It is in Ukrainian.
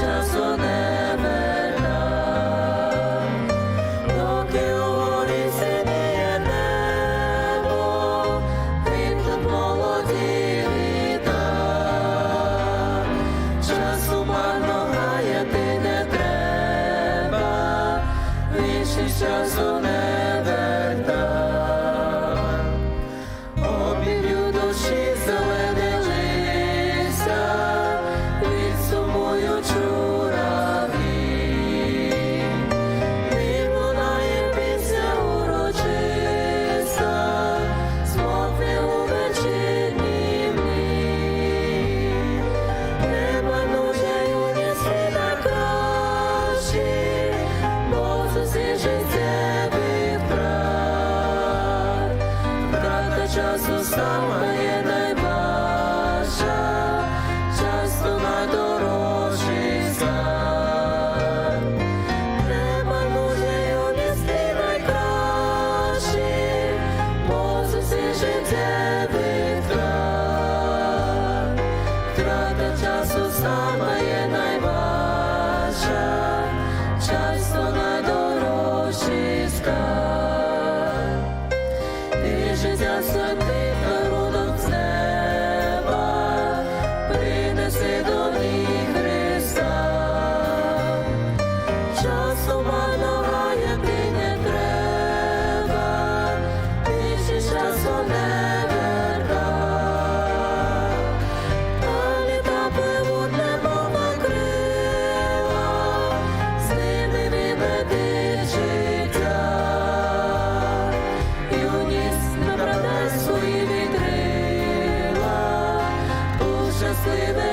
часу не верна, доки угорі синіє небо, часу марного ти не треба, більше часу не верна. Обілю душі є найважча, часто найдорожчий скарб. Не марнує юність і найкращі, усіх життєвих втрат. Втрата часу саме living.